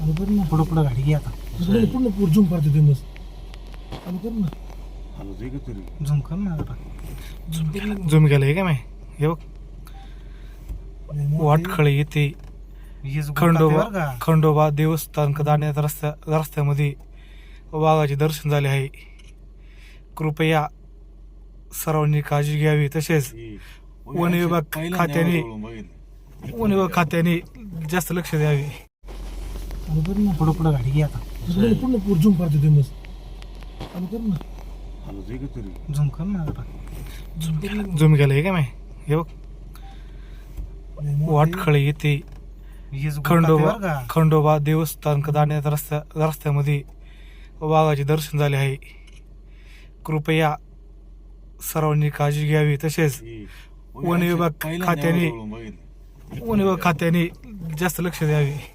कर ना पुढं पुढं गाडी घे आता पूर्ण झूम ते मस्त चालू कर ना. हलवतोय का तरी? झूम कर ना जरा झूम कर ना. झूम हे का मी हे बघ. वाटखळे येथे खंडोबा बरं का? खंडोबा देवस्थान जाण्याच्या रस्त्या रस्त्यामध्ये वाघाचे दर्शन झाले आहे. कृपया सर्वांनी काळजी घ्यावी तसेच वन विभाग खात्याने वन विभाग खात्याने जास्त लक्ष द्यावे. कर ना पुढं पुढं गाडी घे आता. पूर्ण झूम करते ते मस्त. चालू कर ना. हलवतोय का तरी. झूम कर ना जरा झूम ना. झूम केलं हे का मी हे बघ. वाटखळे येथे हेच खंडोबा? खंडोबा देवस्थान जाण्याच्या रस्त्या रस्त्यामध्ये वाघाचे दर्शन झाले आहे. कृपया सर्वांनी काळजी घ्यावी तसेच वन विभाग खात्याने वन विभाग खात्याने जास्त लक्ष द्यावे.